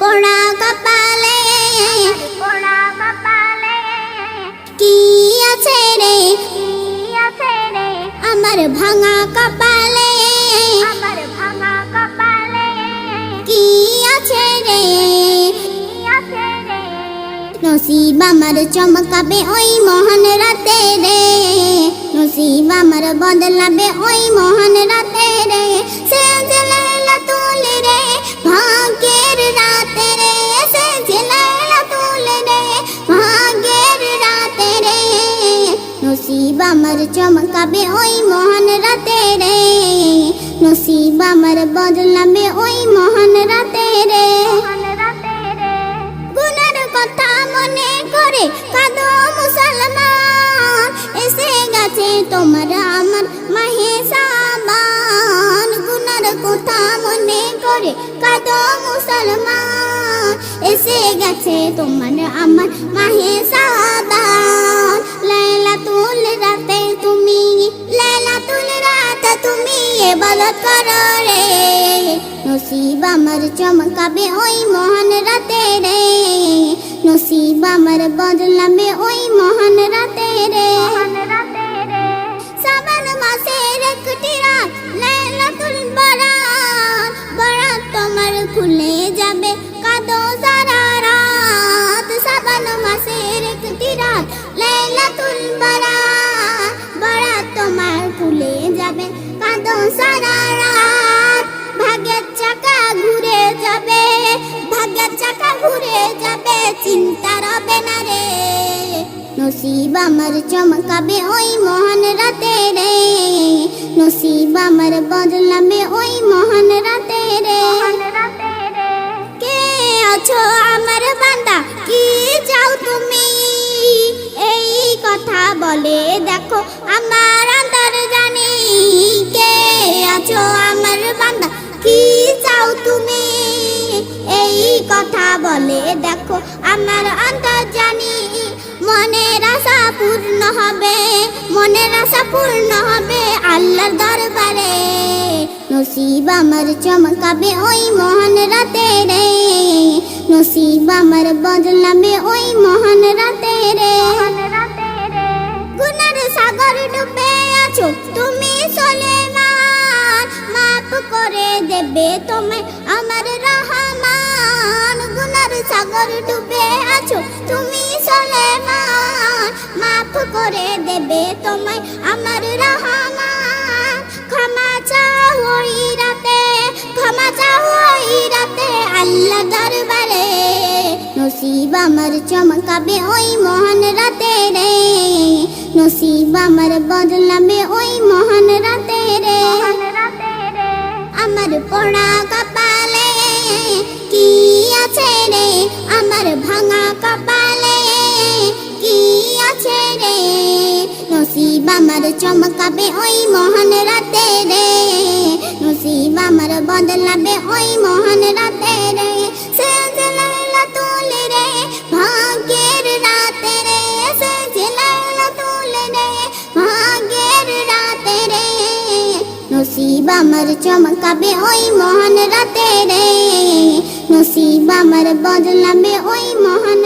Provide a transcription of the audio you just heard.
পোড়া কপালে পোড়া কপালে। কি আছে রে? কি আছে রে? আমার ভাঙা কপালে। আমার ভাঙা কপালে। কি আছে রে? কি আছে রে? নসিব আমার চমকাবে ওই মহান রাতে রে। নসিব আমার বদলাবে ওই মহান রাতে নসিব আমার চমকাবে ওই মহান রাতে রে নসিব আমার বদলাবে ওই মহান রাতে রে গুনার কথা মনে করে কাঁদো মুসলমান এসে গেছে তোমার আমার মাহে সাবান গুনার কথা মনে করে কাঁদো মুসলমান এসে গেছে তোমার আমার মাহে করো রে। নসিব আমার চমকাবে ওই মহান রাতে রে। নসিব আমার বদলাবে ওই মহান রাতে রে। শ্রাবণ মাসের একটি রাত কাদো সারা রাত। ভাগ্যের চাকা ঘুরে যাবে ভাগ্যের চাকা ঘুরে যাবে চিন্তা রবে না রে। নসিব আমার চমকাবে ওই মহান রাতে রে। নসিব আমার বদলাবে ওই মহান রাতে রে। মহান রাতে রে। কে আছো আমার বান্দা? কি চাও তুমি? এই কথা বলে দেখো আমার কথা বলে দেখো আমার অন্তর জানি মনের আশা পূর্ণ হবে মনের আশা পূর্ণ হবে আল্লাহর দরবারে। নসিব আমার চমকাবে ওই মহান রাতে রে। নসিব আমার বদলাবে ওই মহান রাতে রে। গুনার সাগর ডুবে আছো তুমি সলেমান। মাফ করে দেবে তোমায় আমার গুনার সাগর ডুবে আছো তুমি সলেমান। মাফ করে দেবে তোমায় আমার রহমান। ক্ষমা চাও ওই রাতে ক্ষমা চাও ওই রাতে আল্লাহ দরবারে। নসিব আমার চমকাবে ওই মহান রাতে রে। নসিব আমার বদলাবে ওই মহান রাতে রে। আমার পোড়া নসিব আমার চমকাবে ওই মহান রাতে রে নসিব আমার বদলাবে ওই মহান রাতে রে রাতে রাতে নসিব আমার চমকাবে ওই মহান রাতে রে নসিব আমার বদলাবে ওই মহান